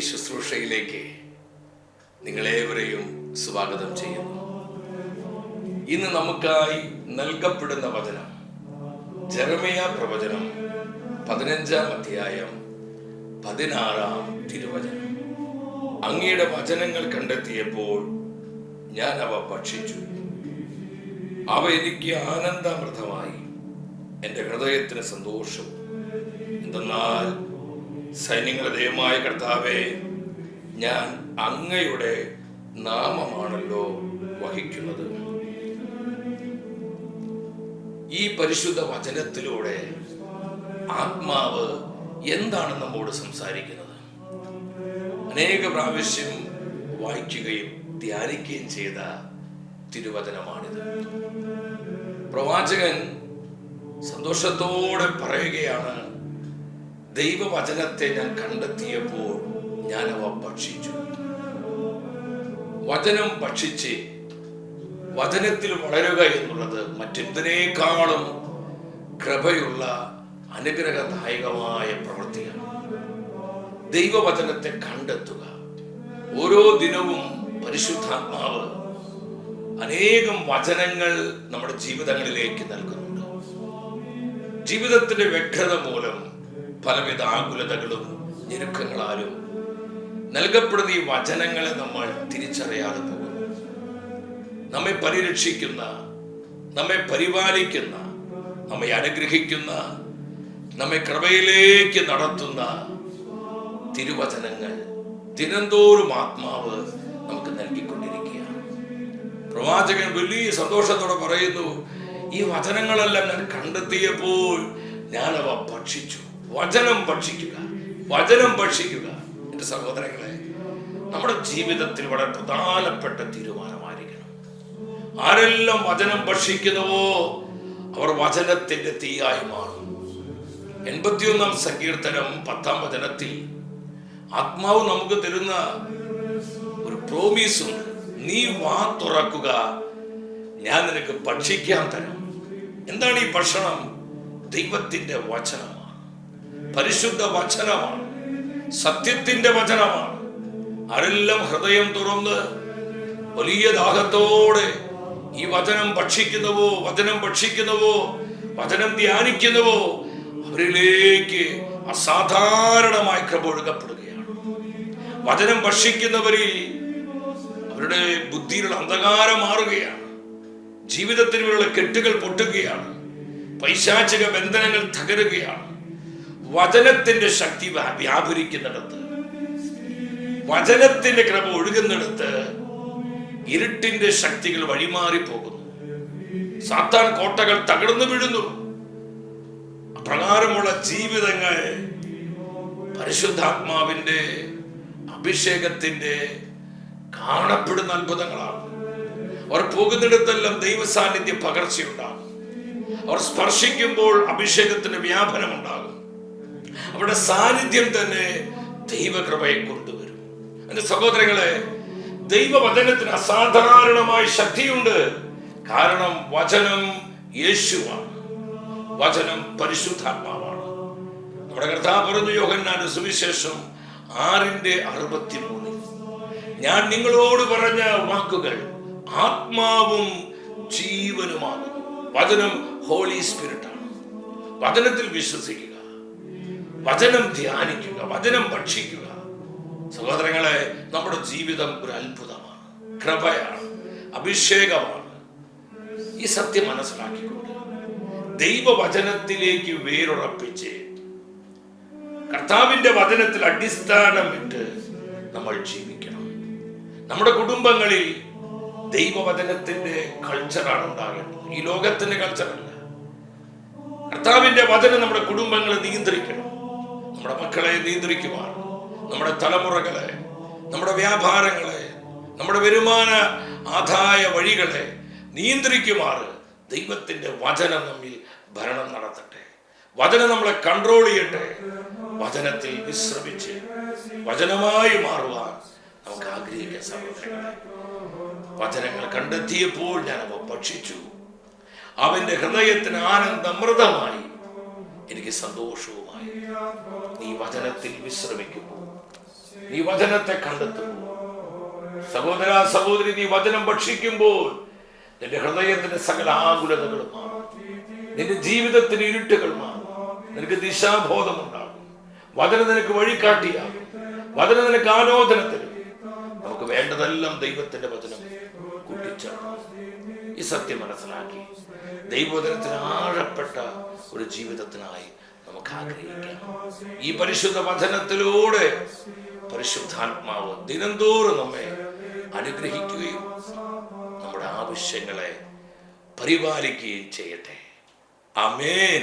ഈ ശുശ്രൂഷയിലേക്ക് നിങ്ങളേവരെയും സ്വാഗതം ചെയ്യുന്നു. ഇന്ന് നമുക്കായി നൽകപ്പെടുന്ന വചനം ജെറമിയ പ്രവചനം പതിനഞ്ചാം അധ്യായം പതിനാറാം തിരുവചനം. അങ്ങയുടെ വചനങ്ങൾ കണ്ടെത്തിയപ്പോൾ ഞാൻ അവ ഭക്ഷിച്ചു. അവ എനിക്ക് ആനന്ദാമൃതമായി. എന്റെ ഹൃദയത്തിന് സന്തോഷം. എന്തെന്നാൽ സൈന്യങ്ങളുടെ ദൈവമായ കർത്താവെ ഞാൻ അങ്ങയുടെ നാമമാണല്ലോ വഹിക്കുന്നത്. ഈ പരിശുദ്ധ വചനത്തിലൂടെ ആത്മാവ് എന്താണ് നമ്മോട് സംസാരിക്കുന്നത്? അനേക പ്രാവശ്യം വായിക്കുകയും ധ്യാനിക്കുകയും ചെയ്ത തിരുവചനമാണിത്. പ്രവാചകൻ സന്തോഷത്തോടെ പറയുകയാണ് ദൈവവചനത്തെ ഞാൻ കണ്ടെത്തിയപ്പോൾ ഞാൻ അവ ഭക്ഷിച്ചു. വചനം ഭക്ഷിച്ച് വചനത്തിൽ വളരുക എന്നുള്ളത് മറ്റെന്തിനേക്കാളും കൃപയുള്ള അനുഗ്രഹദായകമായ പ്രവൃത്തിയാണ്. ദൈവവചനത്തെ കണ്ടെത്തുക. ഓരോ ദിനവും പരിശുദ്ധാത്മാവ് അനേകം വചനങ്ങൾ നമ്മുടെ ജീവിതങ്ങളിലേക്ക് നൽകുന്നുണ്ട്. ജീവിതത്തിന്റെ വ്യഗ്രത മൂലം പലവിധ ആകുലതകളും ഞെരുക്കങ്ങളാലും നൽകപ്പെടുന്ന ഈ വചനങ്ങളെ നമ്മൾ തിരിച്ചറിയാതെ പോകുന്നു. നമ്മെ പരിരക്ഷിക്കുന്ന നമ്മെ പരിപാലിക്കുന്ന നമ്മെ അനുഗ്രഹിക്കുന്ന നമ്മെ കൃപയിലേക്ക് നടത്തുന്ന തിരുവചനങ്ങൾ ദിനംതോറും ആത്മാവ് നമുക്ക് നൽകിക്കൊണ്ടിരിക്കുകയാണ്. പ്രവാചകൻ വലിയ സന്തോഷത്തോടെ പറയുന്നു ഈ വചനങ്ങളെല്ലാം ഞാൻ കണ്ടെത്തിയപ്പോൾ ഞാനവ ഭക്ഷിച്ചു. വചനം ഭക്ഷിക്കുക. വചനം ഭക്ഷിക്കുക. എന്റെ സഹോദരങ്ങളെ നമ്മുടെ ജീവിതത്തിൽ വളരെ പ്രധാനപ്പെട്ട തീരുമാനമായിരിക്കണം. ആരെല്ലാം വചനം ഭക്ഷിക്കുന്നുവോ അവർ വചനത്തിന്റെ തീയായി മാറും. എൺപത്തിയൊന്നാം സങ്കീർത്തനം പത്താം വചനത്തിൽ ആത്മാവ് നമുക്ക് തരുന്ന ഒരു പ്രോമീസും നീ വാ തുറക്കുക ഞാൻ നിനക്ക് ഭക്ഷിക്കാൻ തരാം. എന്താണ് ഈ ഭക്ഷണം? ദൈവത്തിന്റെ വചനമാണ് പരിശുദ്ധ വചനമാണ്. സത്യത്തിന്റെ വചനമാണ്. ആരെല്ലാം ഹൃദയം തുറന്ന് വലിയ ദാഹത്തോടെ ഈ വചനം ഭക്ഷിക്കുന്നവോ വചനം ഭക്ഷിക്കുന്നവോ വചനം ധ്യാനിക്കുന്നവോ അവരിലേക്ക് അസാധാരണമായി കൃപ ഒഴുകപ്പെടുകയാണ് വചനം ഭക്ഷിക്കുന്നവരിൽ അവരുടെ ബുദ്ധിയിലുള്ള അന്ധകാരം മാറുകയാണ്. ജീവിതത്തിനുള്ള കെട്ടുകൾ പൊട്ടുകയാണ്. പൈശാചിക ബന്ധനങ്ങൾ തകരുകയാണ്. വചനത്തിന്റെ ശക്തി വ്യാ- വ്യാപരിക്കുന്നിടത്ത് വചനത്തിന്റെ ക്രമ ഒഴുകുന്നിടത്ത് ഇരുട്ടിന്റെ ശക്തികൾ വഴിമാറി പോകുന്നു സാത്താൻ കോട്ടകൾ തകർന്നു വീഴുന്നു. പ്രകാരമുള്ള ജീവിതങ്ങൾ പരിശുദ്ധാത്മാവിന്റെ അഭിഷേകത്തിന്റെ കാണപ്പെടുന്ന അത്ഭുതങ്ങളാണ്. അവർ പോകുന്നിടത്തെല്ലാം ദൈവസാന്നിധ്യ പകർച്ചയുണ്ടാകും. അവർ സ്പർശിക്കുമ്പോൾ അഭിഷേകത്തിന്റെ വ്യാപനം അവരുടെ സാന്നിധ്യം തന്നെ ദൈവകൃപയെ കൊണ്ടുവരും. എന്റെ സഹോദരങ്ങളെ ദൈവവചനത്തിന് അസാധാരണമായ ശക്തിയുണ്ട്. കാരണം വചനം യേശുവാണ്. വചനം പരിശുദ്ധാത്മാവാണ്. നമ്മുടെ കർത്താവ് പറഞ്ഞു യോഹന്നാന്റെ സുവിശേഷം ആറിന്റെ അറുപത്തിമൂന്നിൽ ഞാൻ നിങ്ങളോട് പറഞ്ഞ വാക്കുകൾ ആത്മാവും ജീവനുമാകുന്നു. വചനം ഹോളി സ്പിരിറ്റാണ്. വചനത്തിൽ വിശ്വസിക്കുക. വചനം ധ്യാനിക്കുക വചനം ഭക്ഷിക്കുക. സഹോദരങ്ങളെ നമ്മുടെ ജീവിതം ഒരു അത്ഭുതമാണ്. കൃപയാണ് അഭിഷേകമാണ്. ഈ സത്യം മനസ്സിലാക്കിക്കൊണ്ട് ദൈവവചനത്തിലേക്ക് വേരുറപ്പിച്ച് കർത്താവിന്റെ വചനത്തിൽ അടിസ്ഥാനമിട്ട് നമ്മൾ ജീവിക്കണം. നമ്മുടെ കുടുംബങ്ങളിൽ ദൈവവചനത്തിന്റെ കൾച്ചറാണ് ഉണ്ടാകേണ്ടത്. ഈ ലോകത്തിന്റെ കൾച്ചറല്ല കർത്താവിന്റെ വചനം നമ്മുടെ കുടുംബങ്ങളെ നിയന്ത്രിക്കണം. നമ്മുടെ മക്കളെ നിയന്ത്രിക്കുവാൻ നമ്മുടെ തലമുറകളെ നമ്മുടെ വ്യാപാരങ്ങളെ നമ്മുടെ വരുമാന ആദായ വഴികളെ നിയന്ത്രിക്കുമാർ ദൈവത്തിന്റെ വചനം നമ്മിൽ ഭരണം നടത്തട്ടെ. വചനം നമ്മളെ കൺട്രോൾ ചെയ്യട്ടെ. വചനത്തിൽ വിശ്രമിച്ച് വചനമായി മാറുവാൻ നമുക്ക് ആഗ്രഹിക്കാൻ സഹോദരങ്ങളെ. വചനങ്ങൾ കണ്ടെത്തിയപ്പോൾ ഞാൻ അവ ഭക്ഷിച്ചു. അവന്റെ ഹൃദയത്തിന് ആനന്ദമൃതമായി എനിക്ക് സന്തോഷവുമായി. നീ വചനത്തിൽ വിശ്രമിക്കുമ്പോൾ നീ വചനത്തെ കണ്ടെത്തുമ്പോൾ സഹോദര സഹോദരി നീ വചനം ഭക്ഷിക്കുമ്പോൾ നിന്റെ ഹൃദയത്തിന്റെ സകല ആകുലതകൾ മാറും. നിന്റെ ജീവിതത്തിന് ഇരുട്ടുകൾ മാറും. നിനക്ക് ദിശാബോധമുണ്ടാകും വചനം നിനക്ക് വഴികാട്ടിയാകും. വചനം നിനക്ക് ആലോചന തരും. നമുക്ക് വേണ്ടതെല്ലാം ദൈവത്തിന്റെ വചനം കുട്ടിച്ചു ഈ സത്യം മനസ്സിലാക്കി. ദൈവവചനത്തിന് ആഴപ്പെട്ട ഒരു ജീവിതത്തിനായി നമുക്ക് ആഗ്രഹിക്കാം. ഈ പരിശുദ്ധ വചനത്തിലൂടെ പരിശുദ്ധാത്മാവ് ദിനംതോറും നമ്മെ അനുഗ്രഹിക്കുകയും നമ്മുടെ ആവശ്യങ്ങളെ പരിപാലിക്കുകയും ചെയ്യട്ടെ. അമേൻ